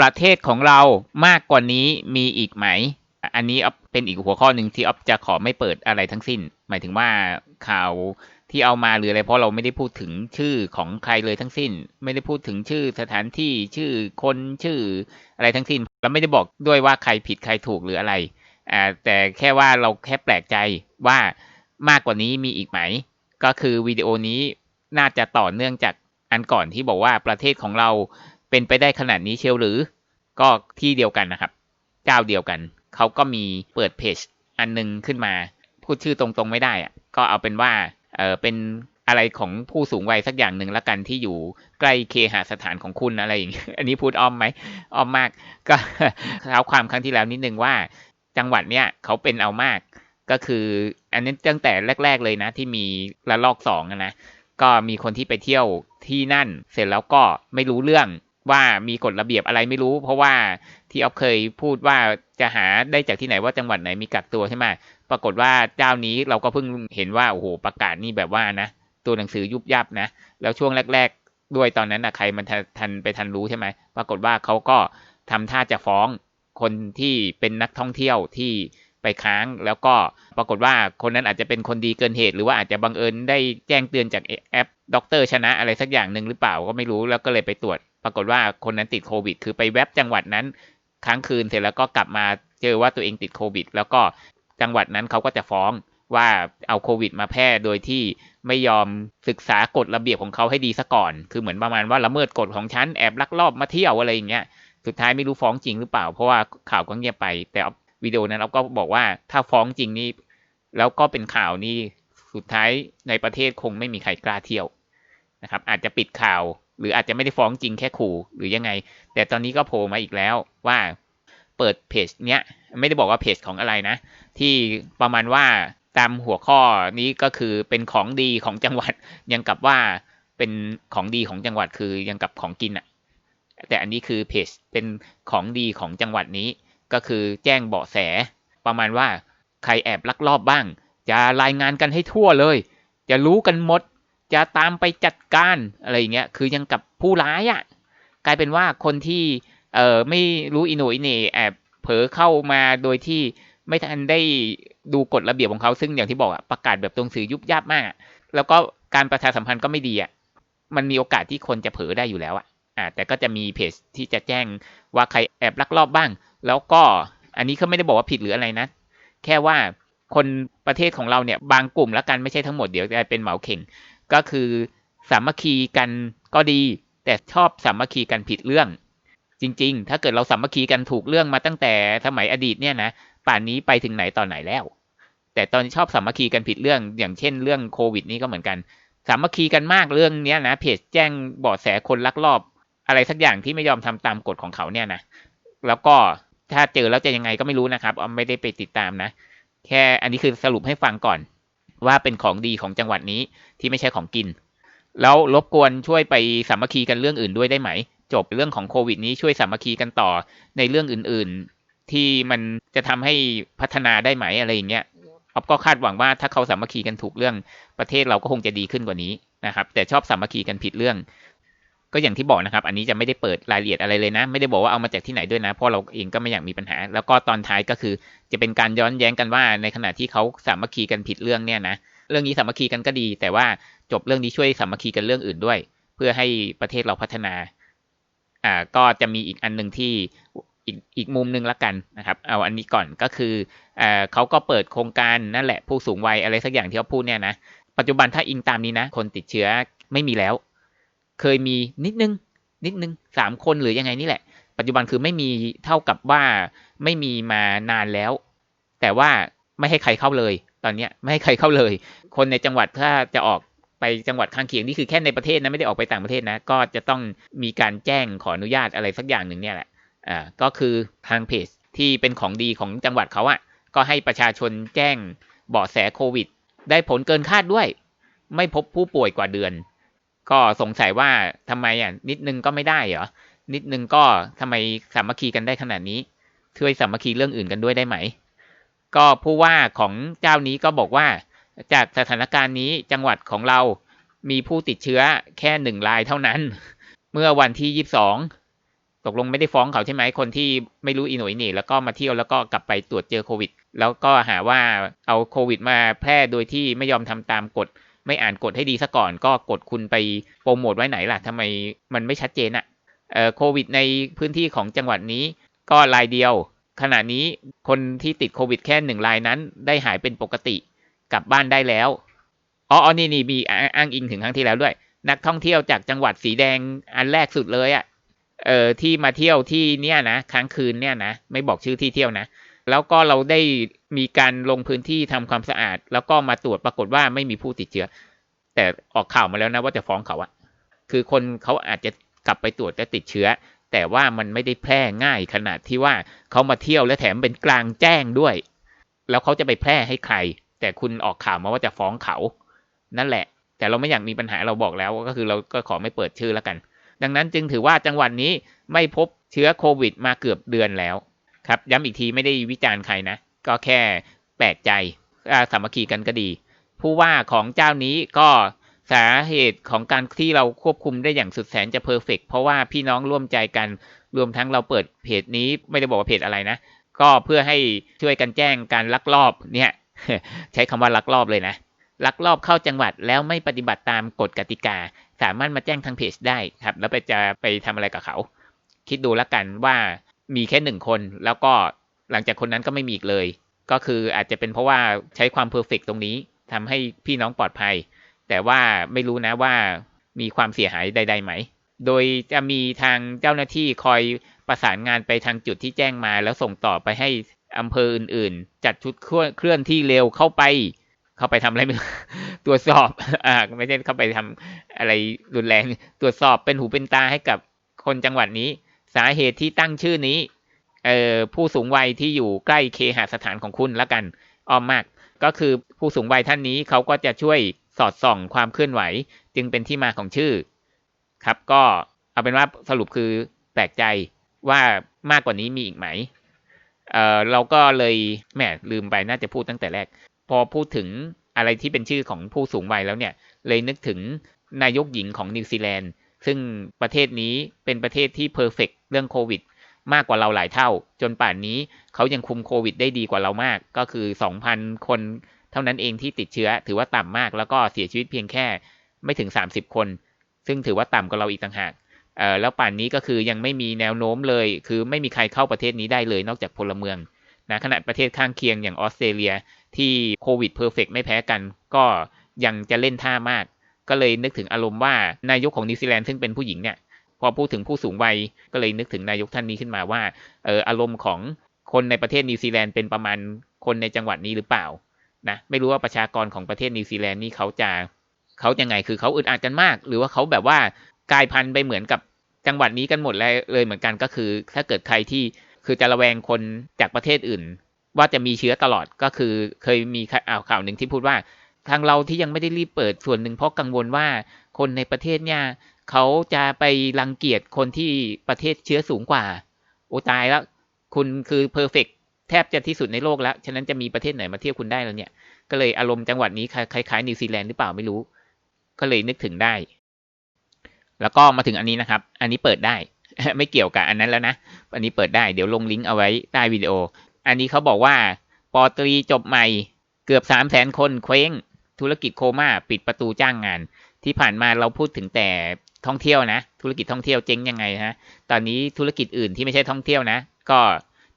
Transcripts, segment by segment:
ประเทศของเรามากกว่านี้มีอีกไหม อันนี้อ๊อฟเป็นอีกหัวข้อหนึ่งที่อ๊อฟจะขอไม่เปิดอะไรทั้งสิ้น หมายถึงว่าข่าวที่เอามาหรืออะไรเพราะเราไม่ได้พูดถึงชื่อของใครเลยทั้งสิ้น ไม่ได้พูดถึงชื่อสถานที่ชื่อคนชื่ออะไรทั้งสิ้นแล้วไม่ได้บอกด้วยว่าใครผิดใครถูกหรืออะไรอ่าแต่แค่ว่าเราแค่แปลกใจว่ามากกว่านี้มีอีกไหม ก็คือวิดีโอนี้น่าจะต่อเนื่องจากอันก่อนที่บอกว่าประเทศของเรา เป็นไปได้ขนาดนี้เชียวหรือ ก็ที่เดียวกันนะครับเจ้าเดียวกัน เขาก็มีเปิดเพจอันนึงขึ้นมา พูดชื่อตรงๆไม่ได้อะก็เอาเป็นว่าเออเป็นอะไรของผู้สูงวัยสักอย่างหนึ่งละกันที่อยู่ใกล้เคหสถานของคุณอะไรอย่างนี้อันนี้พูดอ้อมไหมอ้อมมาก ก็เท้าความครั้งที่แล้วนิดนึงว่า จังหวัดเนี้ยเขาเป็นเอามาก ก็คืออันนี้ตั้งแต่แรก ๆเลยนะ ที่มีระลอกสองนะก็มีคนที่ไปเที่ยวที่นั่น เสร็จแล้วก็ไม่รู้เรื่อง ว่ามีกฎระเบียบอะไรไม่รู้ เพราะว่าที่ออฟเคยพูดว่าจะหาได้จากที่ไหนว่าจังหวัดไหนมีกักตัวใช่ไหมปรากฏว่าเจ้านี้เราก็เพิ่งเห็นว่าโอ้โหประกาศนี่แบบว่านะตัวหนังสือยุบยับนะ แล้วช่วงแรก ๆ ด้วยตอนนั้นนะใครมันทันไปทันรู้ใช่ไหมปรากฏว่าเขาก็ทำท่าจะฟ้องคนที่เป็นนักท่องเที่ยวที่ ไปค้าง แล้วก็ปรากฏว่าคนนั้นอาจจะเป็นคนดีเกินเหตุ หรือว่าอาจจะบังเอิญได้แจ้งเตือนจากแอปด็อกเตอร์ชนะอะไรสักอย่างหนึ่งหรือเปล่าก็ไม่รู้แล้วก็เลยไปตรวจ ปรากฏว่าคนนั้นติดโควิด คือไปแวบจังหวัดนั้นค้างคืนเสร็จแล้วก็กลับมาเจอว่าตัวเองติดโควิด แล้วก็จังหวัดนั้นเขาก็จะฟ้องว่าเอาโควิดมาแพร่โดยที่ไม่ยอมศึกษากฎระเบียบของเขาให้ดีซะก่อน คือเหมือนประมาณว่าละเมิดกฎของฉันแอบลักลอบมาเที่ยวอะไรอย่างเงี้ย สุดท้ายไม่รู้ฟ้องจริงหรือเปล่า เพราะว่าข่าวก็เงียบไป แต่ วิดีโอนั้นเราก็บอกว่าถ้าฟ้องจริงนี่แล้วก็เป็นข่าวนี่สุดท้ายในประเทศคงไม่มีใครกล้าเที่ยวนะครับ อาจจะปิดข่าว หรืออาจจะไม่ได้ฟ้องจริงแค่ขู่หรือยังไง แต่ตอนนี้ก็โผล่มาอีกแล้วว่าเปิดเพจเนี้ยไม่ได้บอกว่าเพจของอะไรนะ ที่ประมาณว่าตามหัวข้อนี้ก็คือเป็นของดีของจังหวัดยังกับว่าเป็นของดีของจังหวัดคือยังกับของกินอะแต่อันนี้คือเพจเป็นของดีของจังหวัดนี้ ก็คือแจ้งเบาะแส ประมาณว่าใครแอบลักลอบบ้าง จะรายงานกันให้ทั่วเลย จะรู้กันหมด จะตามไปจัดการอะไรอย่างเงี้ยคือยังกับผู้ร้ายอะ่ะกลายเป็นว่าคนที่เออไม่รู้อินโนอิเนแอบเผลอเข้ามาโดยที่ไม่ทันได้ดูกฎระเบียบของเขาซึ่งอย่างที่บอกอะประกาศแบบตรงสื่อยุบยับมาก แล้วก็การประชาสัมพันธ์ก็ไม่ดีอะมันมีโอกาสที่คนจะเผลอได้อยู่แล้วอะ อ่าแต่ก็จะมีเพจที่จะแจ้งว่าใครแอบลักลอบบ้าง แล้วก็อันนี้เขาไม่ได้บอกว่าผิดหรืออะไรนะ แค่ว่าคนประเทศของเราเนี่ยบางกลุ่มแล้วกันไม่ใช่ทั้งหมดเดี๋ยวจะเป็นเหมาเข่ง ก็คือสามัคคีกันก็ดี แต่ชอบสามัคคีกันผิดเรื่อง จริง ๆ ถ้าเกิดเราสามัคคีกันถูกเรื่องมาตั้งแต่สมัยอดีตเนี่ยนะป่านนี้ไปถึงไหนตอนไหนแล้ว แต่ตอนชอบสามัคคีกันผิดเรื่อง อย่างเช่นเรื่องโควิด นี่ก็เหมือนกันสามัคคีกันมากเรื่องเนี้ยนะเพจแจ้งเบาะแสคนลักลอบ อะไรสักอย่างที่ไม่ยอมทำตามกฎของเขาเนี่ยนะแล้วก็ถ้าเจอแล้วจะยังไงก็ไม่รู้นะครับออมไม่ได้ไปติดตามนะ แค่อันนี้คือสรุปให้ฟังก่อน ว่าเป็นของดีของจังหวัดนี้ที่ไม่ใช่ของกิน แล้วรบกวนช่วยไปสามัคคีกันเรื่องอื่นด้วยได้ไหม จบเรื่องของโควิด นี้ช่วยสามัคคีกันต่อในเรื่องอื่น ๆ ที่มันจะทำให้พัฒนาได้ไหมอะไรอย่างเงี้ยออฟก็คาดหวังว่าถ้าเขาสามัคคีกันถูกเรื่องประเทศเราก็คงจะดีขึ้นกว่านี้นะครับ แต่ชอบสามัคคีกันผิดเรื่อง ก็อย่างที่บอกนะครับ อันนี้จะไม่ได้เปิดรายละเอียดอะไรเลยนะ ไม่ได้บอกว่าเอามาจากที่ไหนด้วยนะ เพราะเราเองก็ไม่อยากมีปัญหา แล้วก็ตอนท้ายก็คือจะเป็นการย้อนแย้งกันว่า ในขณะที่เขาสามัคคีกันผิดเรื่องเนี่ยนะ เรื่องนี้สามัคคีกันก็ดี แต่ว่าจบเรื่องนี้ช่วยสามัคคีกันเรื่องอื่นด้วย เพื่อให้ประเทศเราพัฒนา อ่า ก็จะมีอีกอันหนึ่งที่อีกอีกมุมหนึ่งละกันนะครับ เอาอันนี้ก่อนก็คืออ่าเขาก็เปิดโครงการนั่นแหละผู้สูงวัยอะไรสักอย่างที่เขาพูดเนี่ยนะ ปัจจุบันถ้าอิงตามนี้นะ คนติดเชื้อไม่มีแล้ว เคยมีนิดนึง นิดนึงสามคนหรือยังไงนี่แหละ ปัจจุบันคือไม่มีเท่ากับว่าไม่มีมานานแล้ว แต่ว่าไม่ให้ใครเข้าเลย ตอนเนี้ยไม่ให้ใครเข้าเลย คนในจังหวัดถ้าจะออกไปจังหวัดข้างเคียงนี่คือแค่ในประเทศนะไม่ได้ออกไปต่างประเทศนะ ก็จะต้องมีการแจ้งขออนุญาตอะไรสักอย่างหนึ่งเนี่ยแหละอ่าก็คือทางเพจที่เป็นของดีของจังหวัดเขาอะ่ะก็ให้ประชาชนแจ้งเบาะแสโควิด ได้ผลเกินคาดด้วย ไม่พบผู้ป่วยกว่าเดือน ก็สงสัยว่าทำไมอะนิดนึงก็ไม่ได้เหรอ นิดนึงก็ทำไมสามัคคีกันได้ขนาดนี้ช่วยสามัคคีเรื่องอื่นกันด้วยได้ไหม ก็ผู้ว่าของเจ้านี้ก็บอกว่า จากสถานการณ์นี้จังหวัดของเรามีผู้ติดเชื้อแค่หนึ่งรายเท่านั้น เมื่อวันที่ยี่สิบสองตกลงไม่ได้ฟ้องเขาใช่ไหมคนที่ไม่รู้อีหนยนี่ แล้วก็มาเที่ยวแล้วก็กลับไปตรวจเจอโควิด แล้วก็หาว่าเอาโควิดมาแพร่โดยที่ไม่ยอมทำตามกฎ ไม่อ่านกฎให้ดีซะก่อน ก็กดคุณไปโปรโมทไว้ไหนล่ะทำไมมันไม่ชัดเจนอะเอ่อโควิดในพื้นที่ของจังหวัดนี้ก็รายเดียว ขณะนี้คนที่ติดโควิดแค่หนึ่งรายนั้น ได้หายเป็นปกติกลับบ้านได้แล้วอ๋อนี่นี่มีอ้างอิงถึงครั้งที่แล้วด้วย นักท่องเที่ยวจากจังหวัดสีแดงอันแรกสุดเลยอะ่ะเอ่อที่มาเที่ยวที่เนี่ยนะค้างคืนเนี่ยนะไม่บอกชื่อที่เที่ยวนะ แล้วก็เราได้มีการลงพื้นที่ทำความสะอาด แล้วก็มาตรวจปรากฏว่าไม่มีผู้ติดเชื้อ แต่ออกข่าวมาแล้วนะว่าจะฟ้องเขาอะคือคนเขาอาจจะกลับไปตรวจแล้วติดเชื้อ แต่ว่ามันไม่ได้แพร่ง่ายขนาดที่ว่าเขามาเที่ยวและแถมเป็นกลางแจ้งด้วย แล้วเขาจะไปแพร่ให้ใคร แต่คุณออกข่าวมาว่าจะฟ้องเขา นั่นแหละ แต่เราไม่อยากมีปัญหาเราบอกแล้วก็คือเราก็ขอไม่เปิดชื่อแล้วกัน ดังนั้นจึงถือว่าจังหวัดนี้ไม่พบเชื้อโควิดมาเกือบเดือนแล้ว ครับย้ำอีกทีไม่ได้วิจารณ์ใครนะ ก็แค่แปลกใจสามัคคีกันก็ดี ผู้ว่าของเจ้านี้ก็สาเหตุของการที่เราควบคุมได้อย่างสุดแสนจะเพอร์เฟกเพราะว่าพี่น้องร่วมใจกันรวมทั้งเราเปิดเพจนี้ไม่ได้บอกว่าเพจอะไรนะ ก็เพื่อให้ช่วยกันแจ้งการลักลอบเนี่ยใช้คำว่าลักลอบเลยนะลักลอบเข้าจังหวัดแล้วไม่ปฏิบัติตามกฎกติกา สามารถมาแจ้งทางเพจได้ครับ แล้วไปจะไปทำอะไรกับเขา คิดดูแล้วกันว่า มีแค่หนึ่งคน แล้วก็หลังจากคนนั้นก็ไม่มีอีกเลย ก็คืออาจจะเป็นเพราะว่าใช้ความเพอร์เฟกตรงนี้ทำให้พี่น้องปลอดภัย แต่ว่าไม่รู้นะว่ามีความเสียหายใด ๆ ไหม โดยจะมีทางเจ้าหน้าที่คอยประสานงานไปทางจุดที่แจ้งมา แล้วส่งต่อไปให้อำเภออื่น ๆ จัดชุดเคลื่อนที่เร็วเข้าไป เข้าไปทำอะไรไม่ตรวจสอบอ่าไม่ใช่เข้าไปทำอะไรรุนแรง ตรวจสอบเป็นหูเป็นตาให้กับคนจังหวัดนี้ สาเหตุที่ตั้งชื่อนี้เอ่อผู้สูงวัยที่อยู่ใกล้เคหสถานของคุณละกันอ้อมมาก ก็คือผู้สูงวัยท่านนี้เขาก็จะช่วยสอดส่องความเคลื่อนไหว จึงเป็นที่มาของชื่อ ครับก็เอาเป็นว่าสรุปคือแปลกใจว่ามากกว่านี้มีอีกไหมเอ่อเราก็เลยแหมลืมไปน่าจะพูดตั้งแต่แรก พอพูดถึงอะไรที่เป็นชื่อของผู้สูงวัยแล้วเนี่ย เลยนึกถึงนายกหญิงของนิวซีแลนด์ ซึ่งประเทศนี้เป็นประเทศที่เพอร์เฟกเรื่องโควิดมากกว่าเราหลายเท่า จนป่านนี้เขายังคุมโควิดได้ดีกว่าเรามาก ก็คือ 2,000 คนเท่านั้นเองที่ติดเชื้อ ถือว่าต่ำมาก แล้วก็เสียชีวิตเพียงแค่ไม่ถึง 30 คน ซึ่งถือว่าต่ำกว่าเราอีกต่างหากเอ่อแล้วป่านนี้ก็คือยังไม่มีแนวโน้มเลย คือไม่มีใครเข้าประเทศนี้ได้เลยนอกจากพลเมืองนะขณะประเทศข้างเคียงอย่างออสเตรเลียที่โควิดเพอร์เฟกไม่แพ้กัน ก็ยังจะเล่นท่ามาก ก็เลยนึกถึงอารมณ์ว่านายกของนิวซีแลนด์ซึ่งเป็นผู้หญิงเนี่ยพอพูดถึงผู้สูงวัยก็เลยนึกถึงนายกท่านนี้ขึ้นมาว่าเอออารมณ์ของคนในประเทศนิวซีแลนด์เป็นประมาณคนในจังหวัดนี้หรือเปล่านะไม่รู้ว่าประชากรของประเทศนิวซีแลนด์นี่เขาจะเขายังไงคือเขาอึดอัดกันมาก หรือว่าเขาแบบว่ากลายพันธุ์ไปเหมือนกับจังหวัดนี้กันหมดเลยเลยเหมือนกันก็คือ ถ้าเกิดใครที่คือจะระแวงคนจากประเทศอื่น ว่าจะมีเชื้อตลอดก็คือเคยมีข่าวข่าวหนึ่งที่พูดว่า ทางเราที่ยังไม่ได้รีบเปิดส่วนหนึ่งเพราะกังวลว่าคนในประเทศเนี่ยเขาจะไปรังเกียจคนที่ประเทศเชื้อสูงกว่า โอตายแล้ว คุณคือเพอร์เฟกแทบจะที่สุดในโลกแล้ว ฉะนั้นจะมีประเทศไหนมาเที่ยวคุณได้แล้วเนี่ย ก็เลยอารมณ์จังหวัดนี้คล้ายๆนิวซีแลนด์หรือเปล่าไม่รู้ ก็เลยนึกถึงได้ แล้วก็มาถึงอันนี้นะครับ อันนี้เปิดได้ ไม่เกี่ยวกับอันนั้นแล้วนะ อันนี้เปิดได้ เดี๋ยวลงลิงก์เอาไว้ใต้วิดีโอ อันนี้เขาบอกว่าปอตรีจบใหม่ เกือบสามแสนคนเคว้ง ธุรกิจโคม่าปิดประตูจ้างงาน ที่ผ่านมาเราพูดถึงแต่ท่องเที่ยวนะ ธุรกิจท่องเที่ยวเจ๊งยังไงฮะ ตอนนี้ธุรกิจอื่นที่ไม่ใช่ท่องเที่ยวนะ ก็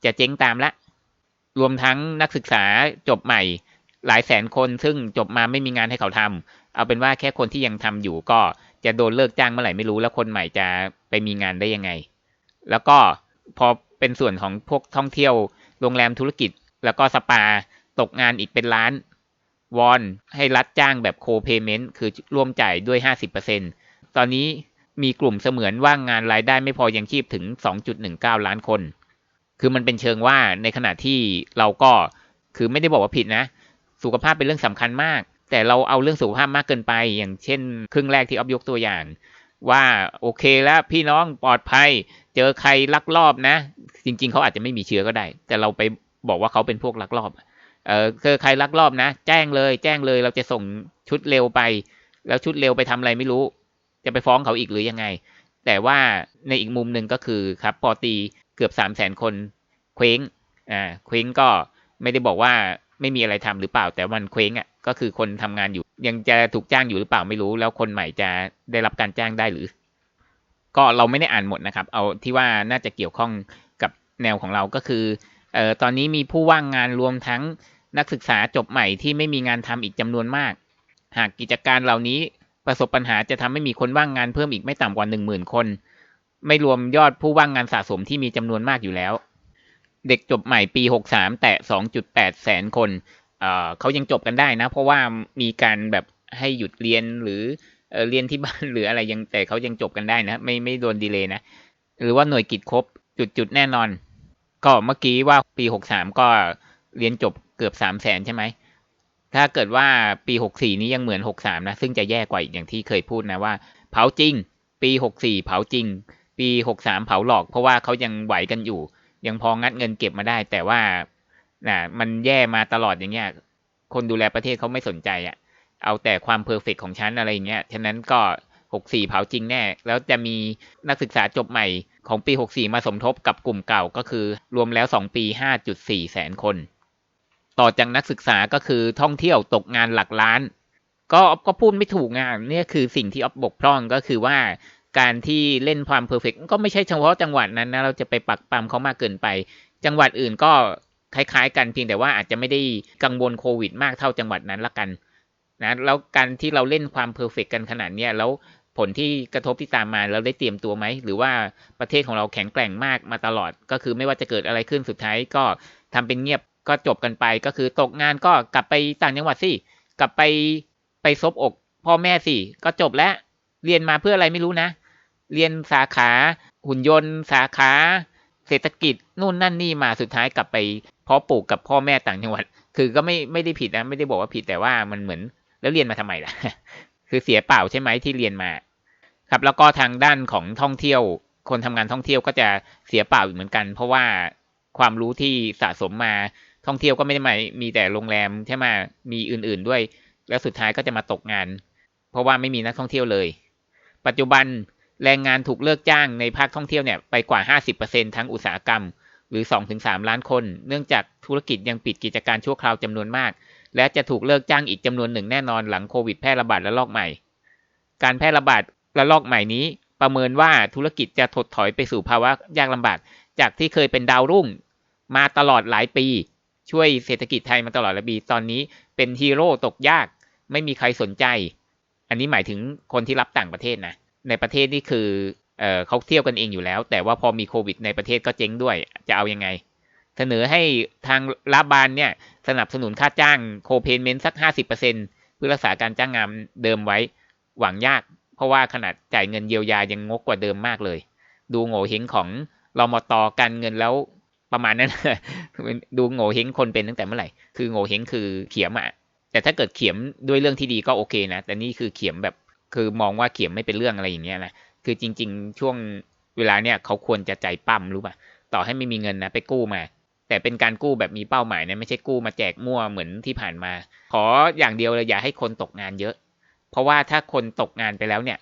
จะเจ๊งตามละ รวมทั้งนักศึกษาจบใหม่ หลายแสนคนซึ่งจบมาไม่มีงานให้เขาทำเอาเป็นว่าแค่คนที่ยังทำอยู่ก็จะโดนเลิกจ้างเมื่อไหร่ไม่รู้แล้วคนใหม่จะไปมีงานได้ยังไง แล้วก็พอเป็นส่วนของพวกท่องเที่ยว โรงแรมธุรกิจ แล้วก็สปาตกงานอีกเป็นล้าน วอนให้รัฐจ้างแบบโคเพเมนต์คือร่วมจ่ายด้วย 50%ตอนนี้มีกลุ่มเสมือนว่างงานรายได้ไม่พอยังชีพถึง 2.19 ล้านคน คือมันเป็นเชิงว่าในขณะที่เราก็คือไม่ได้บอกว่าผิดนะ สุขภาพเป็นเรื่องสำคัญมาก แต่เราเอาเรื่องสุขภาพมากเกินไป อย่างเช่น ครึ่งแรกที่ออฟยกตัวอย่าง ว่าโอเคแล้วพี่น้องปลอดภัย เจอใครลักลอบนะ จริง ๆ เขาอาจจะไม่มีเชื้อก็ได้ แต่เราไปบอกว่าเขาเป็นพวกลักลอบ เออเจอใครลักลอบนะ แจ้งเลย แจ้งเลย เราจะส่งชุดเร็วไป แล้วชุดเร็วไปทำอะไรไม่รู้ จะไปฟ้องเขาอีกหรือยังไง แต่ว่าในอีกมุมหนึ่งก็คือครับปอตีเกือบสามแสนคนเคว้งอ่าเคว้งก็ไม่ได้บอกว่าไม่มีอะไรทำหรือเปล่า แต่มันเคว้งอะก็คือคนทำงานอยู่ ยังจะถูกจ้างอยู่หรือเปล่าไม่รู้ แล้วคนใหม่จะได้รับการจ้างได้หรือ ก็เราไม่ได้อ่านหมดนะครับ เอาที่ว่าน่าจะเกี่ยวข้องกับแนวของเราก็คือเอ่อตอนนี้มีผู้ว่างงานรวมทั้ง นักศึกษาจบใหม่ที่ไม่มีงานทำอีกจำนวนมาก หากกิจการเหล่านี้ประสบปัญหาจะทำให้มีคนว่างงานเพิ่มอีกไม่ต่ำกว่าหนึ่งหมื่นคน ไม่รวมยอดผู้ว่างงานสะสมที่มีจำนวนมากอยู่แล้ว เด็กจบใหม่ปี 63 แต่2.8 แสนคนเเขายังจบกันได้นะ เพราะว่ามีการแบบให้หยุดเรียนหรือเเรียนที่บ้านหรืออะไรยังแต่เขายังจบกันได้นะ ไม่ไม่โดนดีเลยนะ หรือว่าหน่วยกิจครบจุดจุดแน่นอน ก็เมื่อกี้ว่าปี 63 ก็ เรียนจบเกือบ3แสนใช่ไหม ถ้าเกิดว่าปี64นี้ยังเหมือน63นะ ซึ่งจะแย่กว่าอีกอย่างที่เคยพูดนะว่าเผาจริง ปี64เผาจริง ปี63เผาหลอก เพราะว่าเขายังไหวกันอยู่ ยังพองัดเงินเก็บมาได้ แต่ว่าน่ะมันแย่มาตลอดอย่างเงี้ย คนดูแลประเทศเขาไม่สนใจอะ่ะ เอาแต่ความเพอร์เฟกของฉันอะไรเงี้ย ฉะนั้นก็64เผาจริงแน่ แล้วจะมีนักศึกษาจบใหม่ของปี 64 มาสมทบกับกลุ่มเก่าก็คือรวมแล้ว 2 ปี 5.4 แสนคน ต่อจากนักศึกษาก็คือท่องเที่ยวตกงานหลักล้าน ก็ออฟก็พูดไม่ถูกงานนี่คือสิ่งที่ออฟบกพร่องก็คือว่าการที่เล่นความเพอร์เฟกก็ไม่ใช่เฉพาะจังหวัดนั้นนะเราจะไปปักปั๊มเขามากเกินไป จังหวัดอื่นก็คล้ายๆ กันเพียงแต่ว่าอาจจะไม่ได้กังวลโควิด มากเท่าจังหวัดนั้นละกันนะแล้วการที่เราเล่นความเพอร์เฟกกันขนาดเนี้แล้วผลที่กระทบที่ตามมาเราได้เตรียมตัวไหม หรือว่าประเทศของเราแข็งแกร่งมากมาตลอด ก็คือไม่ว่าจะเกิดอะไรขึ้นสุดท้ายก็ทำเป็นเงียบ ก็จบกันไปก็คือตกงานก็กลับไปต่างจังหวัดสิกลับไปไปซบอกพ่อแม่สิก็จบแล้วเรียนมาเพื่ออะไรไม่รู้นะ เรียนสาขาหุ่นยนต์ สาขา เศรษฐกิจนู่นนั่นนี่มาสุดท้ายกลับไปเพาะปลูกกับพ่อแม่ต่างจังหวัด คือก็ไม่ไม่ได้ผิดนะไม่ได้บอกว่าผิดแต่ว่ามันเหมือน แล้วเรียนมาทำไมล่ะ คือเสียเปล่าใช่ไหมที่เรียนมา ครับแล้วก็ทางด้านของท่องเที่ยว คนทำงานท่องเที่ยวก็จะเสียเปล่าอีกเหมือนกัน เพราะว่าความรู้ที่สะสมมา ท่องเที่ยวก็ไม่ได้หมายมีแต่โรงแรมใช่ไหมมีอื่นๆด้วย แล้วสุดท้ายก็จะมาตกงาน เพราะว่าไม่มีนักท่องเที่ยวเลย ปัจจุบันแรงงานถูกเลิกจ้างในภาคท่องเที่ยวเนี่ยไปกว่า 50%ทั้งอุตสาหกรรม หรือ 2-3 ล้านคน เนื่องจากธุรกิจยังปิดกิจการชั่วคราวจำนวนมาก และจะถูกเลิกจ้างอีกจำนวนหนึ่งแน่นอนหลังโควิดแพร่ระบาดและลอกใหม่ การแพร่ระบาดและลอกใหม่นี้ ประเมินว่าธุรกิจจะถดถอยไปสู่ภาวะยากลำบากจากที่เคยเป็นดาวรุ่ง มาตลอดหลายปี ช่วยเศรษฐกิจไทยมาตลอดระบี ตอนนี้เป็นฮีโร่ตกยาก ไม่มีใครสนใจ อันนี้หมายถึงคนที่รับต่างประเทศนะ ในประเทศนี่คือเออเขาเที่ยวกันเองอยู่แล้ว แต่ว่าพอมีโควิด ในประเทศก็เจ๊งด้วย จะเอายังไง เสนอให้ทางรัฐบาลเนี่ยสนับสนุนค่าจ้างโคเพนเมนต์สัก 50%เพื่อรักษาการจ้างงานเดิมไว้หวังยาก เพราะว่าขนาดจ่ายเงินเยียวยายังงกกว่าเดิมมากเลย ดูโง่เฮงของรมตการเงินแล้ว ประมาณนั้นดูโง่เฮงคนเป็นตั้งแต่เมื่อไหร่ คือโง่เฮงคือเขียมอะแต่ถ้าเกิดเขียมด้วยเรื่องที่ดีก็โอเคนะ แต่นี่คือเขียมแบบคือมองว่าเขียมไม่เป็นเรื่องอะไรอย่างเงี้ยนะ คือจริง ๆ ช่วงเวลาเนี้ยเขาควรจะใจปั้มรู้ป่ะ ต่อให้ไม่มีเงินนะไปกู้มา แต่เป็นการกู้แบบมีเป้าหมายนะไม่ใช่กู้มาแจกมั่วเหมือนที่ผ่านมา ขออย่างเดียวเลยอย่าให้คนตกงานเยอะ เพราะว่าถ้าคนตกงานไปแล้วเนี่ย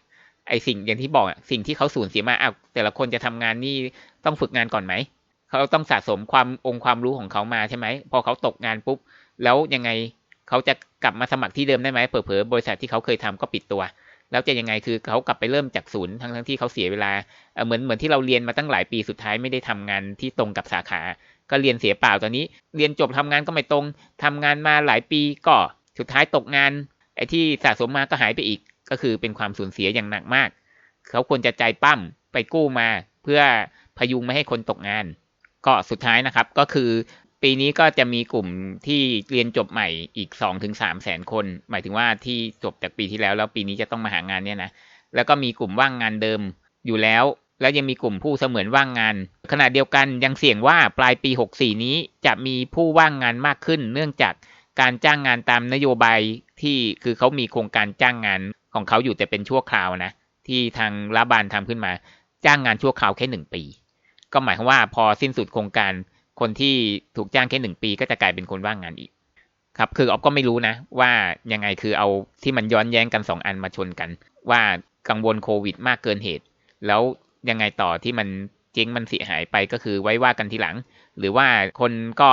ไอสิ่งอย่างที่บอกสิ่งที่เขาสูญเสียมาอ้าวแต่ละคนจะทำงานนี่ต้องฝึกงานก่อนไหม เขาต้องสะสมความองค์ความรู้ของเขามาใช่ไหมพอเขาตกงานปุ๊บ แล้วยังไงเขาจะกลับมาสมัครที่เดิมได้ไหมเผลอๆบริษัทที่เขาเคยทำก็ปิดตัว แล้วจะยังไงคือเขากลับไปเริ่มจากศูนย์ทั้งทั้งที่เขาเสียเวลาเหมือนเหมือนที่เราเรียนมาตั้งหลายปีสุดท้ายไม่ได้ทำงานที่ตรงกับสาขา ก็เรียนเสียเปล่าตอนนี้ เรียนจบทำงานก็ไม่ตรงทำงานมาหลายปีก็สุดท้ายตกงานไอ้ที่สะสมมาก็หายไปอีก ก็คือเป็นความสูญเสียอย่างหนักมาก เขาควรจะใจปั้มไปกู้มา เพื่อพยุงไม่ให้คนตกงาน ก็สุดท้ายนะครับก็คือปีนี้ก็จะมีกลุ่มที่เรียนจบใหม่อีก2งถึงสามแสนคน หมายถึงว่าที่จบจากปีที่แล้วแล้วปีนี้จะต้องมาหางานเนี่ยนะแล้วก็มีกลุ่มว่างงานเดิมอยู่แล้ว แล้วยังมีกลุ่มผู้เสมือนว่างงาน ขณะเดียวกันยังเสี่ยงว่าปลายปี 64 นี้จะมีผู้ว่างงานมากขึ้น เนื่องจากการจ้างงานตามนโยบายที่คือเขามีโครงการจ้างงานของเขาอยู่แต่เป็นชั่วคราวนะที่ทางรัฐบาลทำขึ้นมา จ้างงานชั่วคราวแค่หนึ่งปี ก็หมายความว่าพอสิ้นสุดโครงการคนที่ถูกจ้างแค่หนึ่งปี ก็จะกลายเป็นคนว่างงานอีก ครับ คือออฟก็ไม่รู้นะ ว่ายังไงคือเอาที่มันย้อนแย้งกันสองอันมาชนกัน ว่ากังวลโควิดมากเกินเหตุ แล้วยังไงต่อที่มันเจ๊งมันเสียหายไปก็คือไว้ว่ากันทีหลัง หรือว่าคนก็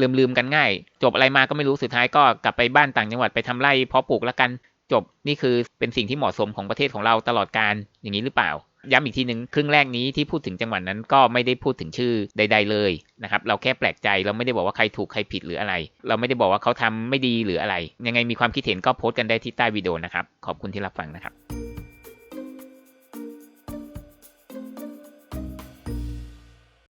ลืมลืมกันง่าย จบอะไรมาก็ไม่รู้สุดท้ายก็กลับไปบ้านต่างจังหวัดไปทำไร่เพาะปลูกแล้วกันจบนี่คือเป็นสิ่งที่เหมาะสมของประเทศของเราตลอดการอย่างนี้หรือเปล่า ย้ำอีกทีหนึ่งครึ่งแรกนี้ที่พูดถึงจังหวัดนั้นก็ไม่ได้พูดถึงชื่อใด ๆ เลยนะครับเราแค่แปลกใจเราไม่ได้บอกว่าใครถูกใครผิดหรืออะไร เราไม่ได้บอกว่าเขาทำไม่ดีหรืออะไร ยังไงมีความคิดเห็นก็โพสต์กันได้ที่ใต้วิดีโอนะครับขอบคุณที่รับฟังนะครับ